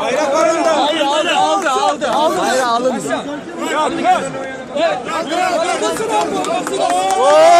Bayrak var onda. Hayır aldı aldı aldı. aldı. Bayrağı alındı. Yok yok. Yok yok. Yok yok.